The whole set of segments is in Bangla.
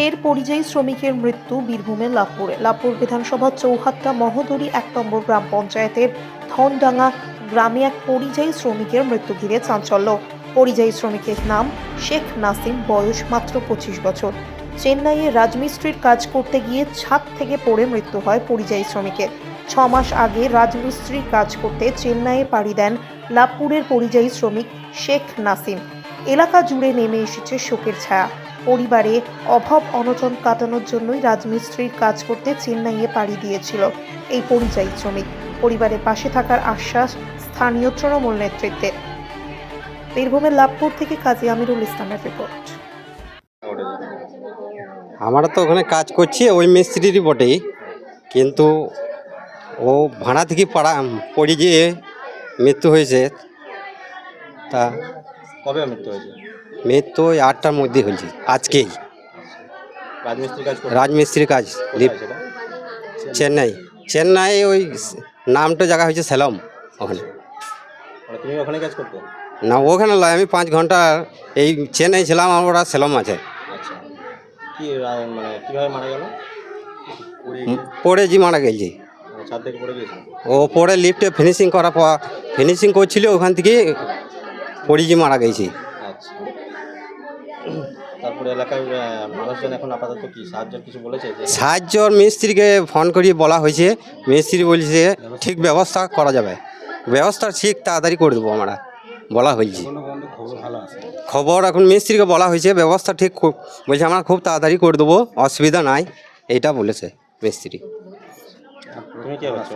ফের পরিযায়ী শ্রমিকের মৃত্যু বীরভূমের লাভপুরে। লাভপুর বিধানসভা চৌহাট্টা মহদরি এক নম্বর গ্রাম পঞ্চায়েতের ধনডাঙ্গা গ্রামে এক পরিযায়ী শ্রমিকের মৃত্যু ঘিরে চাঞ্চল্য। পরিযায়ী শ্রমিকের নাম শেখ নাসিম, বয়স মাত্র পঁচিশ বছর। চেন্নাইয়ে রাজমিস্ত্রির কাজ করতে গিয়ে ছাদ থেকে পড়ে মৃত্যু হয় পরিযায়ী শ্রমিকের। ছ মাস আগে রাজমিস্ত্রির কাজ করতে চেন্নাইয়ে পাড়ি দেন লাভপুরের পরিযায়ী শ্রমিক শেখ নাসিম। এলাকা জুড়ে নেমে এসেছে শোকের ছায়া। পরিবারে অভাব অনটন কাটানোর জন্যই রাজমিস্ত্রির কাজ করতে চেন্নাইয়ে পাড়ি দিয়েছিল এই পরিযায়ী শ্রমিক। পরিবারের পাশে থাকার আশ্বাস স্থানীয় তৃণমূল নেতৃত্বে বীরভূমের লাভপুর থেকে কাজী আমিরুল ইসলামের রিপোর্ট। আমরা তো ওখানে কাজ করছি, ওই মিস্ত্রিরই বটেই কিন্তু ও ভাড়া থেকে পাড়া পড়ে গিয়ে মৃত্যু হয়েছে। তা কবে মৃত্যু হয়েছে? মৃত্যু ওই আটটার মধ্যে হয়েছে আজকেই। রাজমিস্ত্রি কাজ করে রাজমিস্ত্রির কাজ সেটা? চেন্নাই। চেন্নাই ওই নামটা জায়গা হয়েছে সেলম ওখানে। মানে তুমি ওখানে কাজ করতে? না ওখানে লয় আমি পাঁচ ঘণ্টা এই চেন্নাই ছিলাম আমার ওরা সেলম আছে। আচ্ছা। কি রা- মানে কীভাবে মারা গেল? পড়ে জি মারা গেছি। মানে ছাদ থেকে পড়ে গিয়েছিল? ও পরে লিফটে ফিনিশিং করার পর ফিনিশিং করছিল ওখান থেকে পড়ে জি মারা গেছে। আচ্ছা। তারপরে এলাকার আহ, মানুষজন এখন আপাতত কি সাহায্য কিছু বলেছে যে সাহায্য মিস্ত্রিকে ফোন করিয়ে বলা হয়েছে। মিস্ত্রি বলছে ঠিক ব্যবস্থা করা যাবে। ব্যবস্থা ঠিক তাড়াতাড়ি করে দেবো আমরা বলা হয়েছে। খবর এখন মিস্ত্রিকে বলা হয়েছে ব্যবস্থা ঠিক খুব বলছে আমরা খুব তাড়াতাড়ি করে দেবো অসুবিধা নাই এইটা বলেছে মিস্ত্রি। তুমি কে হচ্ছ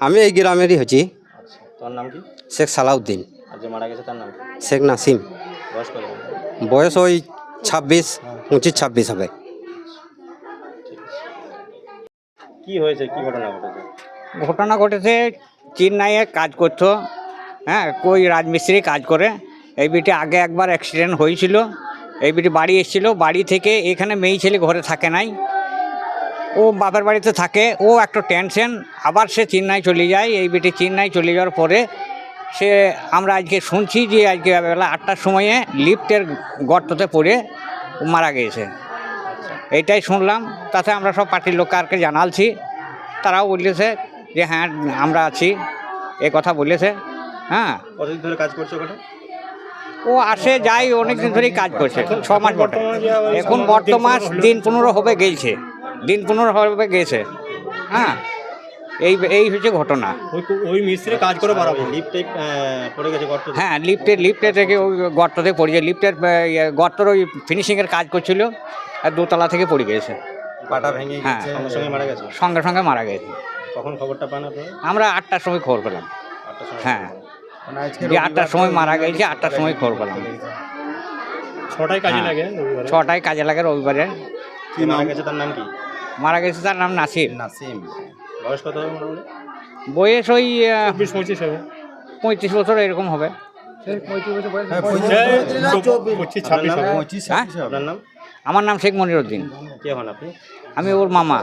আমি এই গ্রামেরই হচ্ছি। আচ্ছা নাম কি? শেখ সালাউদ্দিন। যে মারা গেছে তার নাম? শেখ নাসিম। বয়স কত? বয়স ওই ছাব্বিশ পঁচিশ ছাব্বিশ হবে। কি হয়েছে? কি ঘটনা ঘটেছে? ঘটনা ঘটেছে চেন্নাইয়ে কাজ করতো হ্যাঁ কই রাজমিস্ত্রি কাজ করে। এই বিটি আগে একবার অ্যাক্সিডেন্ট হয়েছিল। এই বিটি বাড়ি এসেছিল। বাড়ি থেকে এখানে মেয়ে ছেলে ঘরে থাকে নাই। ও বাপের বাড়িতে থাকে। ও একটা টেনশন আবার সে চেন্নাই চলে যায়। এই বিটি চেন্নাই চলে যাওয়ার পরে সে আমরা আজকে শুনছি যে আজকে বেলা আটটার সময়ে লিফটের গর্ততে পড়ে মারা গিয়েছে। এইটাই শুনলাম। তাতে আমরা সব পার্টির লোককে জানালছি। তারাও বলেছে যে হ্যাঁ আমরা আছি। এ কথা বলেছে। হ্যাঁ। কতদিন ধরে কাজ করছ ওখানে? ও আসে যায় অনেক দিন ধরেই কাজ করছে। ছ মাস বটে। এখন বর্তমান দিন পনেরো হবে গেছে। দিন পনেরো হবে গেছে। হ্যাঁ। এই এই হচ্ছে ঘটনা। ওই ওই মিস্ত্রি কাজ করে পারাবো লিফট পড়ে গেছে গর্ত হ্যাঁ লিফটে লিফটে থেকে ওই গর্ততে পড়েছে লিফটের গর্তর ওই ফিনিশিংয়ের কাজ করছিল আর দোতলা থেকে পড়ে গেছে। পাটা ভেঙে হ্যাঁ। সঙ্গে সঙ্গে মারা গেছে? সঙ্গে সঙ্গে মারা গেছে। কখন খবরটা পান আমরা আটটার সময় খবর পেলাম। হ্যাঁ। যে আটটার সময় মারা গেছে আটটার সময় খবর পেলাম। ছটায় কাজে লাগে ছটায় কাজে লাগে রবিবারে। কি মারা গেছে তার নাম কি? মারা গেছে তার নাম নাসির নাসিম। বয়স কত হবে মোটামুটি? বয়স ওই আহ, বিশ পঁচিশ হবে। পঁয়ত্রিশ বছর এরকম হবে। হ্যাঁ আমার নাম শেখ মনিরুদ্দিন। কে আমি ওর মামা।